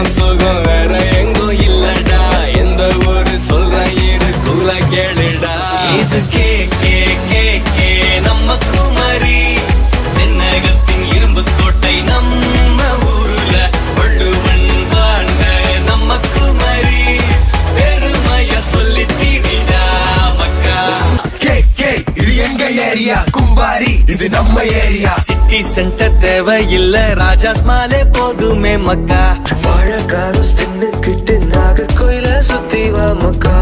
சுகம் சுகம் வேற எங்கும் இல்லடா. எந்த ஊரு சொல்ற இரு கூல கேளுடா. இது கே கே கே இது நம்ம ஏரியா. சிட்டி சென்டர் தேவையில்ல ராஜாஸ் மாலே போதுமே மக்கா. வாழக்காரம் தின்னுக்கிட்டு நாகர்கோயில சுத்தி வா மக்கா.